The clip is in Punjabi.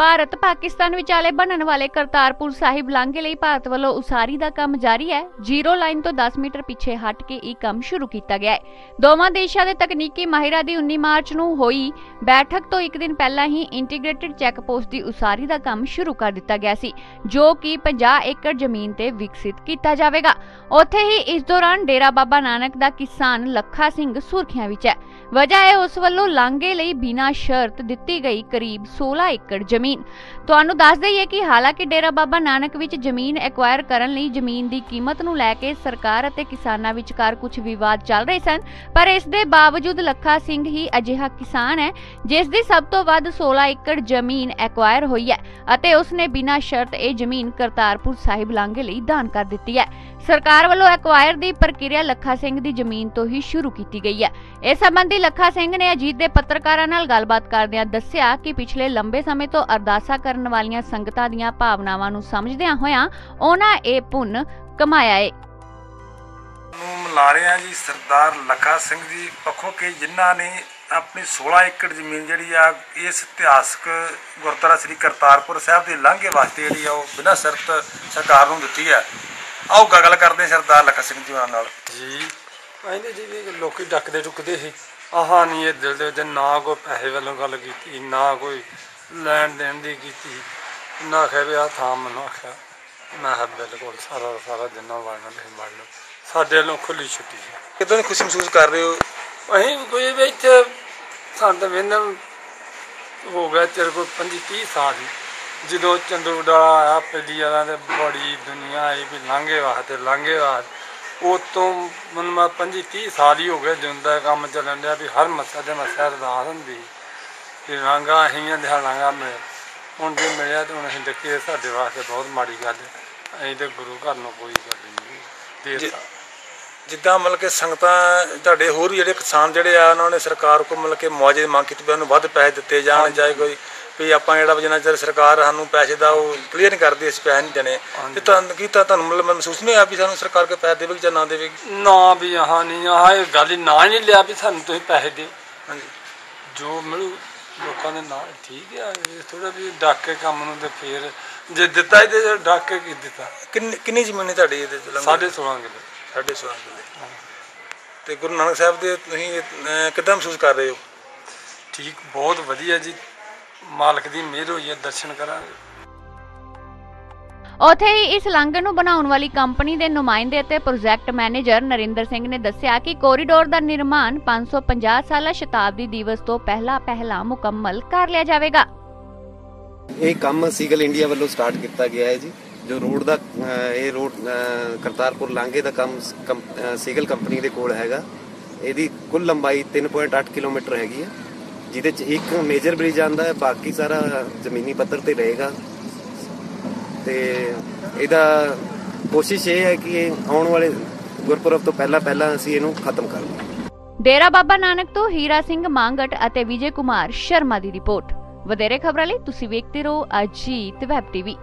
ਭਾਰਤ ਪਾਕਿਸਤਾਨ ਵਿਚਾਲੇ ਬਣਨ ਵਾਲੇ ਕਰਤਾਰਪੁਰ ਸਾਹਿਬ ਲਾਂਘੇ ਲਈ ਭਾਰਤ ਵੱਲੋਂ ਉਸਾਰੀ ਦਾ ਕੰਮ ਜਾਰੀ ਹੈ। ਜ਼ੀਰੋ ਲਾਈਨ ਤੋਂ 10 ਮੀਟਰ ਪਿੱਛੇ ਹਟ ਕੇ ਇਹ ਕੰਮ ਸ਼ੁਰੂ ਕੀਤਾ ਗਿਆ ਹੈ। ਦੋਵਾਂ ਦੇਸ਼ਾਂ ਦੇ ਤਕਨੀਕੀ ਮਾਹਿਰਾਂ ਦੀ 19 ਮਾਰਚ ਨੂੰ ਹੋਈ ਬੈਠਕ ਤੋਂ ਇੱਕ ਦਿਨ ਪਹਿਲਾਂ ਹੀ ਇੰਟੀਗ੍ਰੇਟਿਡ ਚੈੱਕ ਪੋਸਟ ਦੀ ਉਸਾਰੀ ਦਾ ਕੰਮ ਸ਼ੁਰੂ ਕਰ ਦਿੱਤਾ ਗਿਆ ਸੀ, ਜੋ ਕਿ 50 ਏਕੜ ਜ਼ਮੀਨ ਤੇ ਵਿਕਸਿਤ ਕੀਤਾ ਜਾਵੇਗਾ। ਉੱਥੇ ਹੀ ਇਸ ਦੌਰਾਨ ਡੇਰਾ ਬਾਬਾ ਨਾਨਕ ਦਾ ਕਿਸਾਨ ਲੱਖਾ ਸਿੰਘ ਸੁਰਖੀਆਂ ਵਿੱਚ ਹੈ। ਵਜ੍ਹਾ ਹੈ ਉਸ ਵੱਲੋਂ ਲਾਂਘੇ ਲਈ ਬਿਨਾਂ ਸ਼ਰਤ ਦਿੱਤੀ ਗਈ ਕਰੀਬ 16 ਏਕੜ ਜ਼ਮੀਨ ਤੁਹਾਨੂੰ ਦੱਸ ਦਈਏ ਕਿ ਹਾਲਾਂਕਿ ਡੇਰਾ ਬਾਬਾ ਨਾਨਕ ਵਿੱਚ ਜ਼ਮੀਨ ਐਕਵਾਇਰ ਕਰਨ ਲਈ ਜ਼ਮੀਨ ਦੀ ਕੀਮਤ ਨੂੰ ਲੈ ਕੇ ਸਰਕਾਰ ਅਤੇ ਕਿਸਾਨਾਂ ਵਿਚਕਾਰ ਕੁਝ ਵਿਵਾਦ ਚੱਲ ਰਹੇ ਸਨ, ਪਰ ਇਸ ਦੇ ਬਾਵਜੂਦ ਲੱਖਾ ਸਿੰਘ ਹੀ ਅਜਿਹਾ ਕਿਸਾਨ ਹੈ, ਜਿਸ ਦੀ ਸਭ ਤੋਂ ਵੱਧ 16 ਏਕੜ ਜ਼ਮੀਨ ਐਕਵਾਇਰ ਹੋਈ ਹੈ ਅਤੇ ਉਸ ਨੇ ਬਿਨਾਂ ਸ਼ਰਤ ਇਹ ਜ਼ਮੀਨ ਕਰਤਾਰਪੁਰ ਸਾਹਿਬ ਲਾਂਘੇ ਲਈ ਦਾਨ ਕਰ ਦਿੱਤੀ ਹੈ। ਸਰਕਾਰ ਵੱਲੋਂ ਐਕਵਾਇਰ ਦੀ ਪ੍ਰਕਿਰਿਆ ਲੱਖਾ ਸਿੰਘ ਦੀ ਜ਼ਮੀਨ ਤੋਂ ਹੀ ਸ਼ੁਰੂ ਕੀਤੀ ਗਈ ਹੈ। ਇਸ ਸੰਬੰਧੀ ਲੱਖਾ ਸਿੰਘ ਨੇ ਅਜੀਤ ਦੇ ਪੱਤਰਕਾਰਾਂ ਨਾਲ ਗੱਲਬਾਤ ਕਰਦਿਆਂ ਦੱਸਿਆ ਕਿ ਪਿਛਲੇ ਲੰਬੇ ਸਮੇਂ ਤੋਂ ਅਰਦਾਸਾ ਕਰਨ ਵਾਲੀਆਂ ਸੰਗਤਾਂ ਦੀਆਂ ਭਾਵਨਾਵਾਂ ਨੂੰ ਸਮਝਦਿਆਂ ਹੋਇਆਂ ਉਹਨਾਂ ਇਹ ਪੁੰਨ ਕਮਾਇਆ ਹੈ ਨੂੰ ਮਿਲਾ ਰਹੇ ਹਾਂ ਜੀ ਸਰਦਾਰ ਲੱਖਾ ਸਿੰਘ ਜੀ ਪੱਖੋਂ ਕਿ ਜਿਨ੍ਹਾਂ ਨੇ ਆਪਣੀ 16 ਏਕੜ ਜ਼ਮੀਨ ਜਿਹੜੀ ਆ ਇਸ ਇਤਿਹਾਸਕ ਗੁਰਦੁਆਰਾ ਸ੍ਰੀ ਕਰਤਾਰਪੁਰ ਸਾਹਿਬ ਦੇ ਲਾਂਘੇ ਵਾਸਤੇ ਜਿਹੜੀ ਆ ਉਹ ਬਿਨਾਂ ਸ਼ਰਤ ਸਰਕਾਰ ਨੂੰ ਦਿੱਤੀ ਹੈ ਆਓ ਗੱਲ ਕਰਦੇ ਸਰਦਾਰ ਲੱਖਾ ਸਿੰਘ ਜੀ ਨਾਲ। ਜੀ ਕਹਿੰਦੇ ਜੀ ਵੀ ਲੋਕੀ ਡੱਕਦੇ ਟੁੱਕਦੇ ਸੀ। ਆਹਾਂ ਨਹੀਂ ਇਹ ਦਿਲ ਦੇ ਵਿੱਚ ਨਾ ਕੋਈ ਪੈਸੇ ਵੱਲੋਂ ਗੱਲ ਕੀਤੀ ਨਾ ਕੋਈ ਲੈਣ ਦੇਣ ਦੀ ਕੀਤੀ। ਨਾ ਆਖਿਆ ਵੀ ਆਹ ਥਾਂ ਮੈਨੂੰ ਆਖਿਆ। ਮੈਂ ਕਿਹਾ ਬਿਲਕੁਲ ਸਾਰਾ ਸਾਰਾ ਜਿੰਨਾ ਵੜਨਾ ਤੁਸੀਂ ਵੜ ਲਓ। ਸਾਡੇ ਵੱਲੋਂ ਖੁੱਲੀ ਛੁੱਟੀ ਹੈ ਕਿਦੋਂ ਦੀ ਖੁਸ਼ੀ ਮਹਿਸੂਸ ਕਰ ਰਹੇ ਹੋ? ਅਸੀਂ ਕੋਈ ਵੀ ਇੱਥੇ ਸਾਨੂੰ ਤਾਂ ਵੇਂਦਨ ਹੋ ਗਿਆ ਤੇਰੇ ਕੋਲ 25 30 ਸਾਲ ਹੀ। ਜਦੋਂ ਚੰਦੂੜਾ ਆਇਆ ਪਹਿਲੀ ਵਾਲਾ ਤੇ ਬੜੀ ਦੁਨੀਆ ਆਈ ਵੀ ਲਾਂਘੇ ਵਾਸਤੇ ਲਾਂਘੇ ਵਾਸਤੇ। ਉਹ ਤੋਂ ਮੈਨੂੰ ਮੈਂ 25 30 ਸਾਲ ਹੀ ਹੋ ਗਏ ਜਿੰਦਾ ਕੰਮ ਚੱਲਣ ਡਿਆ ਵੀ ਹਰ ਮੱਸਾ ਦੇ ਮੱਸਾ ਅਰਦਾਸ ਹੁੰਦੀ। ਕਿ ਲਾਂਘਾ ਅਸੀਂ ਦੇ ਲਾਂਘਾ ਮਿਲ ਹੁਣ ਜੇ ਮਿਲਿਆ ਤੇ ਹੁਣ ਅਸੀਂ ਦੇਖੀਏ ਸਾਡੇ ਵਾਸਤੇ ਬਹੁਤ ਮਾੜੀ ਗੱਲ ਹੈ। ਅਸੀਂ ਤੇ ਗੁਰੂ ਘਰ ਨੂੰ ਕੋਈ ਗੱਲ ਨਹੀਂ। ਦੇ ਜਿੱਦਾਂ ਮਤਲਬ ਕਿ ਸੰਗਤਾਂ ਤੁਹਾਡੇ ਹੋਰ ਜਿਹੜੇ ਕਿਸਾਨ ਜਿਹੜੇ ਆ ਉਹਨਾਂ ਨੇ ਸਰਕਾਰ ਕੋਲ ਮਤਲਬ ਕਿ ਮੁਆਵਜ਼ੇ ਦੀ ਮੰਗ ਕੀਤੀ ਵੀ ਉਹਨੂੰ ਵੱਧ ਪੈਸੇ ਦਿੱਤੇ ਜਾਣ ਚਾਹੇ ਕੋਈ ਵੀ ਆਪਾਂ ਜਿਹੜਾ ਜਿੰਨਾ ਚਿਰ ਸਰਕਾਰ ਸਾਨੂੰ ਪੈਸੇ ਦਾ ਉਹ ਕਲੀਅਰ ਨਹੀਂ ਕਰਦੀ ਅਸੀਂ ਪੈਸੇ ਨਹੀਂ ਦੇਣੇ। ਤੇ ਤੁਹਾਨੂੰ ਕੀ ਤਾਂ ਤੁਹਾਨੂੰ ਮਤਲਬ ਮਹਿਸੂਸ ਨਹੀਂ ਹੋਇਆ ਵੀ ਸਾਨੂੰ ਸਰਕਾਰ ਕੇ ਪੈਸੇ ਦੇਵੇਗੀ ਜਾਂ ਨਾ ਦੇਵੇਗੀ? ਨਾ ਵੀ ਆਹ ਨਹੀਂ ਆਹ ਇਹ ਗੱਲ ਨਾ ਹੀ ਲਿਆ ਵੀ ਸਾਨੂੰ ਤੁਸੀਂ ਪੈਸੇ ਦਿਓ। ਹਾਂਜੀ। ਜੋ ਮਿਲੂ ਲੋਕਾਂ ਦੇ ਨਾਲ ਠੀਕ ਆ ਥੋੜਾ ਵੀ ਡੱਕ ਕੇ ਕੰਮ ਨੂੰ ਤੇ ਫੇਰ ਜੇ ਦਿੱਤਾ ਇਹਦੇ ਤੇ ਡੱਕ ਕੇ ਕੀ ਦਿੱਤਾ? ਕਿੰਨੀ ਕਿੰਨੀ ਜ਼ਮੀਨ ਹੈ ਤੁਹਾਡੀ ਇਹਦੇ ਚ ਲੰਗਰ ਸਾਢੇ 16 ਕਿਲੋ। ਸਾਢੇ ਸੌ ਕਿੱਲੇ। ਤੇ ਗੁਰੂ ਨਾਨਕ ਸਾਹਿਬ ਦੇ ਤੁਸੀਂ ਕਿੱਦਾਂ ਮਹਿਸੂਸ ਕਰ ਰਹੇ ਹੋ? ਠੀਕ ਬਹੁਤ ਵਧੀਆ ਜੀ। ਮਾਲਕ ਦੀ ਮਿਹਰ ਹੋਈ ਹੈ ਦਰਸ਼ਨ ਕਰਾਂਗੇ। ਉੱਥੇ ਹੀ ਇਸ ਲਾਂਘੇ ਨੂੰ ਬਣਾਉਣ ਵਾਲੀ ਕੰਪਨੀ ਦੇ ਨੁਮਾਇੰਦੇ ਅਤੇ ਪ੍ਰੋਜੈਕਟ ਮੈਨੇਜਰ ਨਰਿੰਦਰ ਸਿੰਘ ਨੇ ਦੱਸਿਆ ਕਿ ਕੋਰੀਡੋਰ ਦਾ ਨਿਰਮਾਣ 550 ਸਾਲਾ ਸ਼ਤਾਬਦੀ ਦਿਵਸ ਤੋਂ ਪਹਿਲਾਂ ਪਹਿਲਾਂ ਮੁਕੰਮਲ ਕਰ ਲਿਆ ਜਾਵੇਗਾ। ਇਹ ਕੰਮ ਸੀਗਲ ਇੰਡੀਆ ਵੱਲੋਂ ਸਟਾਰਟ ਕੀਤਾ ਗਿਆ ਹੈ ਜੀ। ਜੋ ਰੋਡ ਦਾ ਇਹ ਰੋਡ ਕਰਤਾਰਪੁਰ ਲਾਂਘੇ ਦਾ ਕੰਮ ਸੀਗਲ ਕੰਪਨੀ ਦੇ ਕੋਲ ਹੈਗਾ। ਇਹਦੀ ਕੁੱਲ ਲੰਬਾਈ 3.8 ਕਿਲੋਮੀਟਰ ਹੈਗੀ ਹੈ, ਜਿਹਦੇ ਚ ਇੱਕ ਮੇਜਰ ਬ੍ਰਿਜ ਆਂਦਾ ਹੈ, ਬਾਕੀ ਸਾਰਾ ਜ਼ਮੀਨੀ ਪੱਧਰ ਤੇ ਰਹੇਗਾ। ਤੇ ਇਹਦਾ ਕੋਸ਼ਿਸ਼ ਇਹ ਹੈ ਕਿ ਆਉਣ ਵਾਲੇ ਗੁਰਪੁਰਬ ਤੋਂ ਪਹਿਲਾਂ ਪਹਿਲਾਂ ਅਸੀਂ ਇਹਨੂੰ ਖਤਮ ਕਰ ਲਈਏ। ਡੇਰਾ ਬਾਬਾ ਨਾਨਕ ਤੋਂ ਹੀਰਾ ਸਿੰਘ ਮੰਗਟ ਅਤੇ ਵਿਜੇ ਕੁਮਾਰ ਸ਼ਰਮਾ ਦੀ ਰਿਪੋਰਟ। ਵਧੇਰੇ ਖਬਰਾਂ ਲਈ ਤੁਸੀਂ ਵੇਖਦੇ ਰਹੋ ਅਜੀਤ ਵੈਬ ਟੀਵੀ।